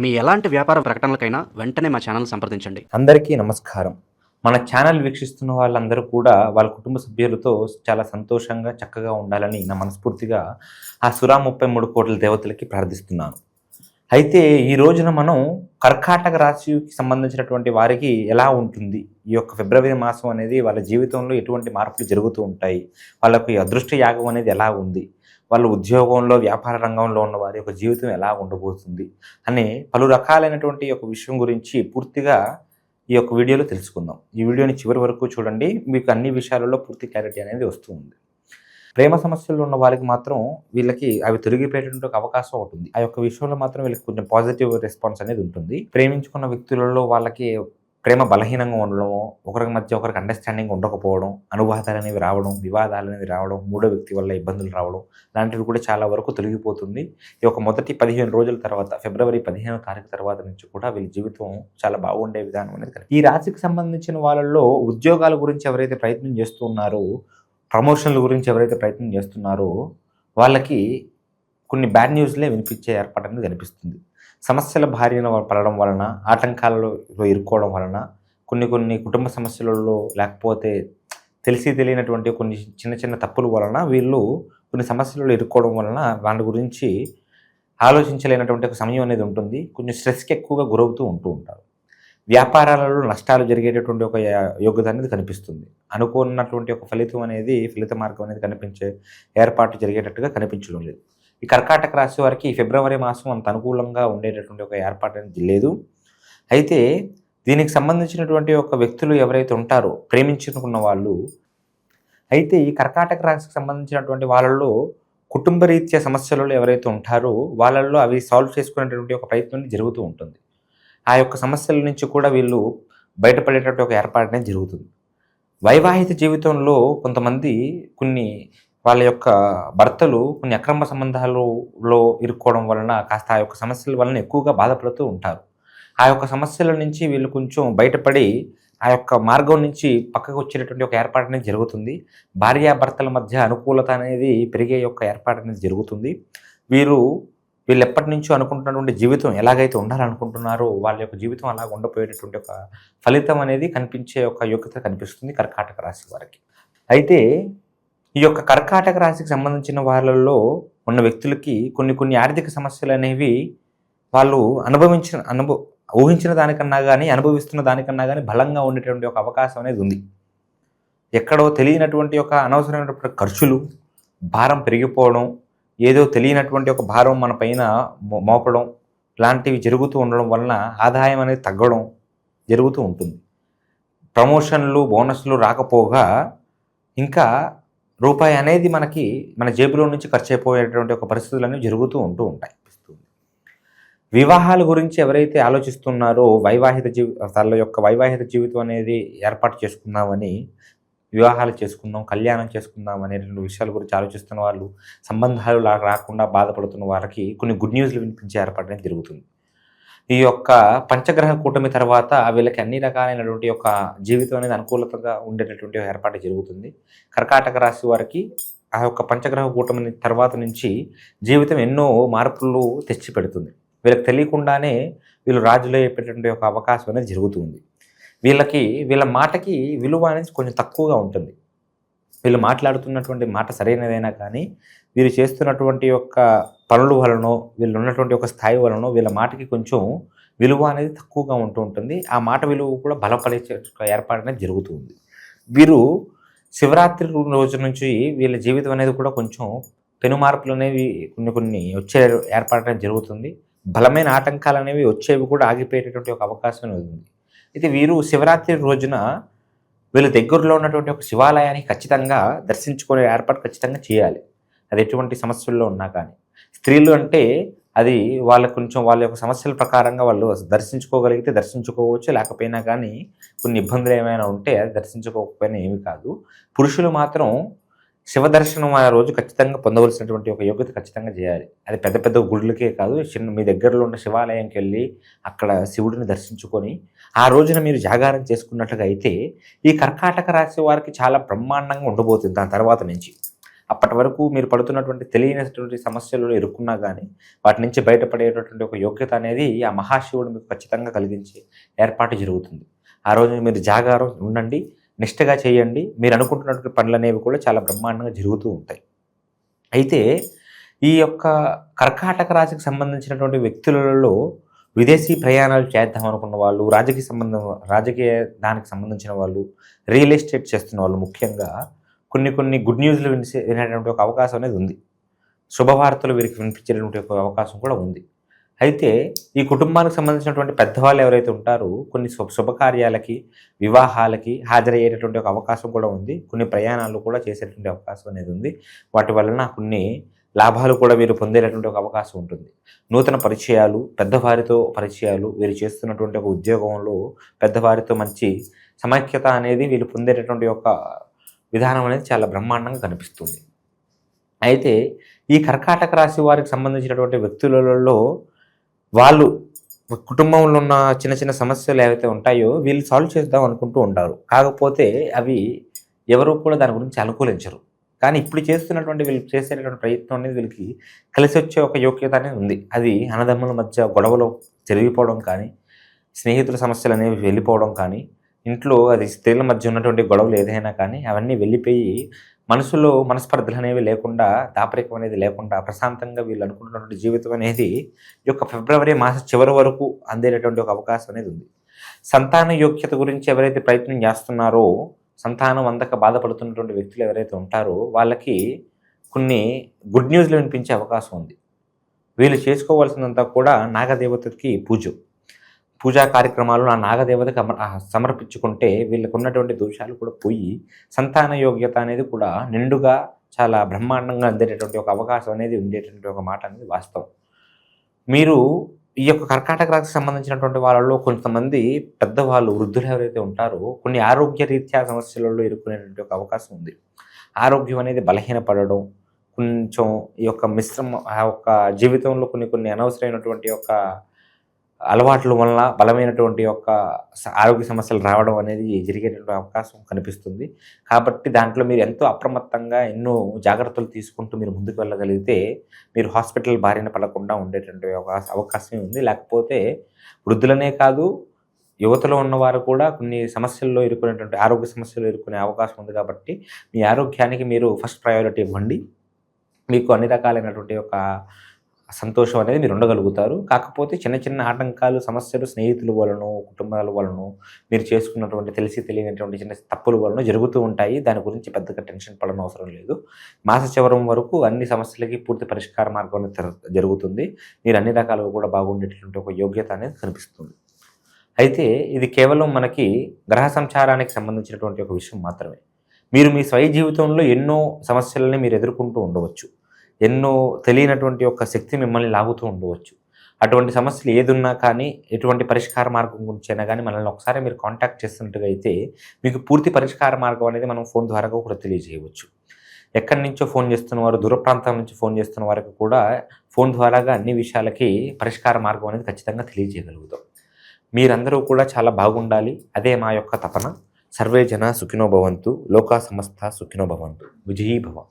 మీ ఎలాంటి వ్యాపార ప్రకటనలకైనా వెంటనే మా ఛానల్ సంప్రదించండి. అందరికీ నమస్కారం. మన ఛానల్ వీక్షిస్తున్న వాళ్ళందరూ కూడా వాళ్ళ కుటుంబ సభ్యులతో చాలా సంతోషంగా చక్కగా ఉండాలని నా మనస్ఫూర్తిగా ఆ సురా ముప్పై మూడు కోట్ల దేవతలకి ప్రార్థిస్తున్నాను. అయితే ఈ రోజున మనం కర్కాటక రాశికి సంబంధించినటువంటి వారికి ఎలా ఉంటుంది? ఈ యొక్క ఫిబ్రవరి మాసం అనేది వాళ్ళ జీవితంలో ఎటువంటి మార్పులు జరుగుతూ ఉంటాయి? వాళ్ళకు అదృష్ట యాగం అనేది ఎలా ఉంది? వాళ్ళ ఉద్యోగంలో వ్యాపార రంగంలో ఉన్న వారి యొక్క జీవితం ఎలా ఉండబోతుంది అనే పలు రకాలైనటువంటి యొక్క విషయం గురించి పూర్తిగా ఈ యొక్క వీడియోలో తెలుసుకుందాం. ఈ వీడియోని చివరి వరకు చూడండి. మీకు అన్ని విషయాలలో పూర్తి క్లారిటీ అనేది వస్తుంది. ప్రేమ సమస్యలు ఉన్న వారికి మాత్రం వీళ్ళకి అవి తొలగిపోయేటువంటి ఒక అవకాశం ఒకటి ఆ యొక్క విషయంలో మాత్రం వీళ్ళకి కొంచెం పాజిటివ్ రెస్పాన్స్ అనేది ఉంటుంది. ప్రేమించుకున్న వ్యక్తులలో వాళ్ళకి ప్రేమ బలహీనంగా ఉండడము ఒకరికి మధ్య ఒకరికి అండర్స్టాండింగ్ ఉండకపోవడం అనువాదాలు అనేవి రావడం వివాదాలు అనేవి రావడం మూడో వ్యక్తి వల్ల ఇబ్బందులు రావడం లాంటివి కూడా చాలా వరకు తొలగిపోతుంది. ఈ యొక్క మొదటి పదిహేను రోజుల తర్వాత ఫిబ్రవరి పదిహేనో తారీఖు తర్వాత నుంచి కూడా వీళ్ళ జీవితం చాలా బాగుండే విధానం అనేది ఈ రాశికి సంబంధించిన వాళ్ళల్లో ఉద్యోగాల గురించి ఎవరైతే ప్రయత్నం చేస్తున్నారో ప్రమోషన్ల గురించి ఎవరైతే ప్రయత్నం చేస్తున్నారో వాళ్ళకి కొన్ని బ్యాడ్ న్యూస్లే వినిపించే ఏర్పాటు అనేది కనిపిస్తుంది. సమస్యల భార్యన పడడం వలన ఆటంకాలలో ఇరుక్కోవడం వలన కొన్ని కొన్ని కుటుంబ సమస్యలలో లేకపోతే తెలిసి తెలియనటువంటి కొన్ని చిన్న చిన్న తప్పుల వలన వీళ్ళు కొన్ని సమస్యలలో ఇరుక్కోవడం వలన వాళ్ళ గురించి ఆలోచించలేనటువంటి ఒక సమయం అనేది ఉంటుంది. కొంచెం స్ట్రెస్కి ఎక్కువగా గురవుతూ ఉంటూ ఉంటారు. వ్యాపారాలలో నష్టాలు జరిగేటటువంటి ఒక యోగ్యత అనేది కనిపిస్తుంది. అనుకున్నటువంటి ఒక ఫలితం అనేది ఫలిత మార్గం అనేది కనిపించే ఏర్పాటు జరిగేటట్టుగా కనిపించడం లేదు. ఈ కర్కాటక రాశి వారికి ఫిబ్రవరి మాసం అంత అనుకూలంగా ఉండేటటువంటి ఒక ఏర్పాటు అనేది లేదు. అయితే దీనికి సంబంధించినటువంటి ఒక వ్యక్తులు ఎవరైతే ఉంటారో ప్రేమించుకున్న వాళ్ళు అయితే ఈ కర్కాటక రాశికి సంబంధించినటువంటి వాళ్ళల్లో కుటుంబ రీత్యా సమస్యలలో ఎవరైతే ఉంటారో వాళ్ళల్లో అవి సాల్వ్ చేసుకునేటటువంటి ఒక ప్రయత్నం జరుగుతూ ఉంటుంది. ఆ యొక్క సమస్యల నుంచి కూడా వీళ్ళు బయటపడేటటువంటి ఒక ఏర్పాటు అనేది జరుగుతుంది. వైవాహిక జీవితంలో కొంతమంది కొన్ని వాళ్ళ యొక్క భర్తలు కొన్ని అక్రమ సంబంధాలలో ఇరుక్కోవడం వలన కాస్త ఆ యొక్క సమస్యల వలన ఎక్కువగా బాధపడుతూ ఉంటారు. ఆ యొక్క సమస్యల నుంచి వీళ్ళు కొంచెం బయటపడి ఆ యొక్క మార్గం నుంచి పక్కకు వచ్చేటటువంటి ఒక ఏర్పాటు అనేది జరుగుతుంది. భార్యాభర్తల మధ్య అనుకూలత అనేది పెరిగే యొక్క ఏర్పాటు అనేది జరుగుతుంది. వీరు వీళ్ళు ఎప్పటి నుంచో అనుకుంటున్నటువంటి జీవితం ఎలాగైతే ఉండాలనుకుంటున్నారో వాళ్ళ యొక్క జీవితం అలాగ ఉండపోయేటటువంటి ఒక ఫలితం అనేది కనిపించే ఒక యోగ్యత కనిపిస్తుంది కర్కాటక రాశి వారికి. అయితే ఈ యొక్క కర్కాటక రాశికి సంబంధించిన వాళ్ళల్లో ఉన్న వ్యక్తులకి కొన్ని కొన్ని ఆర్థిక సమస్యలు అనేవి వాళ్ళు అనుభవించిన అనుభవ ఊహించిన దానికన్నా కానీ అనుభవిస్తున్న దానికన్నా కానీ బలంగా ఉండేటువంటి ఒక అవకాశం అనేది ఉంది. ఎక్కడో తెలియనటువంటి ఒక అనవసరమైనటువంటి ఖర్చులు భారం పెరిగిపోవడం ఏదో తెలియనటువంటి ఒక భారం మన పైన మో- మోపడం లాంటివి జరుగుతూ ఉండడం వలన ఆదాయం అనేది తగ్గడం జరుగుతూ ఉంటుంది. ప్రమోషన్లు బోనస్లు రాకపోగా ఇంకా రూపాయి అనేది మనకి మన జేబులో నుంచి ఖర్చు అయిపోయేటువంటి ఒక పరిస్థితులన్నీ జరుగుతూ ఉంటూ ఉంటాయి. వివాహాల గురించి ఎవరైతే ఆలోచిస్తున్నారో వైవాహిక జీవి వాళ్ళ యొక్క వైవాహిక జీవితం అనేది ఏర్పాటు చేసుకుందామని వివాహాలు చేసుకుందాం కళ్యాణం చేసుకుందాం అనేటువంటి విషయాల గురించి ఆలోచిస్తున్న వాళ్ళు సంబంధాలు రాకుండా బాధపడుతున్న వారికి కొన్ని గుడ్ న్యూస్లు వినిపించే ఏర్పాటు అనేది జరుగుతుంది. ఈ యొక్క పంచగ్రహ కూటమి తర్వాత వీళ్ళకి అన్ని రకాలైనటువంటి యొక్క జీవితం అనేది అనుకూలతగా ఉండేటటువంటి ఏర్పాటు జరుగుతుంది. కర్కాటక రాశి వారికి ఆ యొక్క పంచగ్రహ కూటమి తర్వాత నుంచి జీవితం ఎన్నో మార్పులు తెచ్చి పెడుతుంది వీళ్ళకి తెలియకుండానే వీళ్ళు రాజులు అయ్యేటటువంటి ఒక అవకాశం అనేది జరుగుతుంది. వీళ్ళకి వీళ్ళ మాటకి విలువ అనేది కొంచెం తక్కువగా ఉంటుంది. వీళ్ళు మాట్లాడుతున్నటువంటి మాట సరైనదైనా కానీ వీరు చేస్తున్నటువంటి యొక్క పనుల వలనో వీళ్ళు ఉన్నటువంటి ఒక స్థాయి వలనో వీళ్ళ మాటకి కొంచెం విలువ అనేది తక్కువగా ఉంటూ ఉంటుంది. ఆ మాట విలువ కూడా బలపడే ఏర్పాటు అనేది జరుగుతుంది. వీరు శివరాత్రి రోజు నుంచి వీళ్ళ జీవితం అనేది కూడా కొంచెం పెను మార్పులు అనేవి కొన్ని కొన్ని వచ్చే ఏర్పాటు అనేది జరుగుతుంది. బలమైన ఆటంకాలు అనేవి వచ్చేవి కూడా ఆగిపోయేటటువంటి ఒక అవకాశం ఉంది. అయితే వీరు శివరాత్రి రోజున వీళ్ళ దగ్గరలో ఉన్నటువంటి ఒక శివాలయాన్ని ఖచ్చితంగా దర్శించుకునే ఏర్పాటు ఖచ్చితంగా చేయాలి. అది ఎటువంటి సమస్యల్లో ఉన్నా కానీ. స్త్రీలు అంటే అది వాళ్ళ కొంచెం వాళ్ళ యొక్క సమస్యల ప్రకారంగా వాళ్ళు దర్శించుకోగలిగితే దర్శించుకోవచ్చు లేకపోయినా కానీ కొన్ని ఇబ్బందులు ఏమైనా ఉంటే అది దర్శించుకోకపోయినా ఏమి కాదు. పురుషులు మాత్రం శివ దర్శనం ఆ రోజు ఖచ్చితంగా పొందవలసినటువంటి ఒక యోగ్యత ఖచ్చితంగా చేయాలి. అది పెద్ద పెద్ద గుళ్ళకే కాదు చిన్న మీ దగ్గరలో ఉన్న శివాలయంకి వెళ్ళి అక్కడ శివుడిని దర్శించుకొని ఆ రోజున మీరు జాగారం చేసుకున్నట్లుగా అయితే ఈ కర్కాటక రాశి వారికి చాలా బ్రహ్మాండంగా ఉండబోతుంది. దాని తర్వాత నుంచి అప్పటి వరకు మీరు పడుతున్నటువంటి తెలియనటువంటి సమస్యలు ఇరుక్కున్నా కానీ వాటి నుంచి బయటపడేటటువంటి ఒక యోగ్యత అనేది ఆ మహాశివుడు మీకు ఖచ్చితంగా కలిగించే ఏర్పాటు జరుగుతుంది. ఆ రోజు మీరు జాగారం ఉండండి నిష్టగా చేయండి. మీరు అనుకుంటున్నటువంటి పనులు అనేవి కూడా చాలా బ్రహ్మాండంగా జరుగుతూ ఉంటాయి. అయితే ఈ యొక్క కర్కాటక రాశికి సంబంధించినటువంటి వ్యక్తులలో విదేశీ ప్రయాణాలు చేద్దాం అనుకున్న వాళ్ళు రాజకీయ సంబంధం రాజకీయ దానికి సంబంధించిన వాళ్ళు రియల్ ఎస్టేట్ చేస్తున్న వాళ్ళు ముఖ్యంగా కొన్ని కొన్ని గుడ్ న్యూస్లు వినిసే వినేటువంటి ఒక అవకాశం అనేది ఉంది. శుభవార్తలు వీరికి వినిపించేటువంటి ఒక అవకాశం కూడా ఉంది. అయితే ఈ కుటుంబానికి సంబంధించినటువంటి పెద్దవాళ్ళు ఎవరైతే ఉంటారో కొన్ని శుభకార్యాలకి వివాహాలకి హాజరయ్యేటటువంటి ఒక అవకాశం కూడా ఉంది. కొన్ని ప్రయాణాలు కూడా చేసేటువంటి అవకాశం అనేది ఉంది. వాటి వలన కొన్ని లాభాలు కూడా వీరు పొందేటటువంటి ఒక అవకాశం ఉంటుంది. నూతన పరిచయాలు పెద్దవారితో పరిచయాలు వీరు చేస్తున్నటువంటి ఒక ఉద్యోగంలో పెద్దవారితో మంచి సమైక్యత అనేది వీళ్ళు పొందేటటువంటి ఒక విధానం అనేది చాలా బ్రహ్మాండంగా కనిపిస్తుంది. అయితే ఈ కర్కాటక రాశి వారికి సంబంధించినటువంటి వ్యక్తులలో వాళ్ళు కుటుంబంలో ఉన్న చిన్న చిన్న సమస్యలు ఏవైతే ఉంటాయో వీళ్ళు సాల్వ్ చేద్దాం అనుకుంటూ ఉంటారు. కాకపోతే అవి ఎవరు కూడా దాని గురించి అనుకూలించరు. కానీ ఇప్పుడు చేస్తున్నటువంటి వీళ్ళు చేసేటటువంటి ప్రయత్నం అనేది వీళ్ళకి కలిసి వచ్చే ఒక యోగ్యత అనేది ఉంది. అది అన్నదమ్ముల మధ్య గొడవలు జరిగిపోవడం కానీ స్నేహితుల సమస్యలు అనేవి వెళ్ళిపోవడం కానీ ఇంట్లో అది స్త్రీల మధ్య ఉన్నటువంటి గొడవలు ఏదైనా కానీ అవన్నీ వెళ్ళిపోయి మనసులో మనస్పర్ధలు అనేవి లేకుండా దాపరికం అనేది లేకుండా ప్రశాంతంగా వీళ్ళు అనుకుంటున్నటువంటి జీవితం అనేది ఈ యొక్క ఫిబ్రవరి మాస చివరి వరకు అందేటటువంటి ఒక అవకాశం అనేది ఉంది. సంతాన యోగ్యత గురించి ఎవరైతే ప్రయత్నం చేస్తున్నారో సంతానం అందక బాధపడుతున్నటువంటి వ్యక్తులు ఎవరైతే ఉంటారో వాళ్ళకి కొన్ని గుడ్ న్యూస్లు వినిపించే అవకాశం ఉంది. వీళ్ళు చేసుకోవాల్సినంత కూడా నాగదేవతకి పూజ. పూజా కార్యక్రమాలు ఆ నాగదేవతకు సమర్పించుకుంటే వీళ్ళకు ఉన్నటువంటి దోషాలు కూడా పోయి సంతాన యోగ్యత అనేది కూడా నిండుగా చాలా బ్రహ్మాండంగా అందేటటువంటి ఒక అవకాశం అనేది ఉండేటటువంటి ఒక మాట అనేది వాస్తవం. మీరు ఈ యొక్క కర్కాటక రాశికి సంబంధించినటువంటి వాళ్ళలో కొంతమంది పెద్దవాళ్ళు వృద్ధులు ఎవరైతే ఉంటారో కొన్ని ఆరోగ్య రీత్యా సమస్యలలో ఇరుక్కునేటువంటి ఒక అవకాశం ఉంది. ఆరోగ్యం అనేది బలహీనపడడం కొంచెం ఈ యొక్క మిశ్రమ ఆ యొక్క జీవితంలో కొన్ని కొన్ని అనవసరమైనటువంటి యొక్క అలవాట్ల వలన బలమైనటువంటి యొక్క స- ఆరోగ్య సమస్యలు రావడం అనేది జరిగేటువంటి అవకాశం కనిపిస్తుంది. కాబట్టి దాంట్లో మీరు ఎంతో అప్రమత్తంగా ఎన్నో జాగ్రత్తలు తీసుకుంటూ మీరు ముందుకు వెళ్ళగలిగితే మీరు హాస్పిటల్ బారిన పడకుండా ఉండేటువంటి అవకాశం అవకాశం ఉంది. లేకపోతే వృద్ధులనే కాదు యువతలో ఉన్నవారు కూడా కొన్ని సమస్యల్లో ఇరుక్కునేటువంటి ఆరోగ్య సమస్యలు ఇరుక్కునే అవకాశం ఉంది కాబట్టి మీ ఆరోగ్యానికి మీరు ఫస్ట్ ప్రయారిటీ ఇవ్వండి. మీకు అన్ని రకాలైనటువంటి ఒక సంతోషం అనేది మీరు ఉండగలుగుతారు. కాకపోతే చిన్న చిన్న ఆటంకాలు సమస్యలు స్నేహితుల వలన కుటుంబాల వలన మీరు చేసుకున్నటువంటి తెలిసి తెలియనటువంటి చిన్న తప్పుల వలన జరుగుతూ ఉంటాయి. దాని గురించి పెద్దగా టెన్షన్ పడడం అవసరం లేదు. మాస చివరం వరకు అన్ని సమస్యలకి పూర్తి పరిష్కార మార్గం అనేది జరుగుతుంది. మీరు అన్ని రకాలుగా కూడా బాగుండేటటువంటి ఒక యోగ్యత అనేది కనిపిస్తుంది. అయితే ఇది కేవలం మనకి గ్రహ సంచారానికి సంబంధించినటువంటి ఒక విషయం మాత్రమే. మీరు మీ స్వయ జీవితంలో ఎన్నో సమస్యలని మీరు ఎదుర్కొంటూ ఉండవచ్చు. ఎన్నో తెలియనటువంటి ఒక శక్తి మిమ్మల్ని లాగుతూ ఉండవచ్చు. అటువంటి సమస్యలు ఏదున్నా కానీ ఎటువంటి పరిష్కార మార్గం గురించి అయినా కానీ మనల్ని ఒకసారి మీరు కాంటాక్ట్ చేస్తున్నట్టుగా అయితే మీకు పూర్తి పరిష్కార మార్గం అనేది మనం ఫోన్ ద్వారా కూడా తెలియజేయవచ్చు. ఎక్కడి నుంచో ఫోన్ చేస్తున్న వారు దూర ప్రాంతం నుంచి ఫోన్ చేస్తున్న వారికి కూడా ఫోన్ ద్వారాగా అన్ని విషయాలకి పరిష్కార మార్గం అనేది ఖచ్చితంగా తెలియజేయగలుగుతాం. మీరందరూ కూడా చాలా బాగుండాలి. అదే మా యొక్క తపన. సర్వే జన సుఖినోభవంతు లోకా సమస్త సుఖినోభవంతు విజయీభవ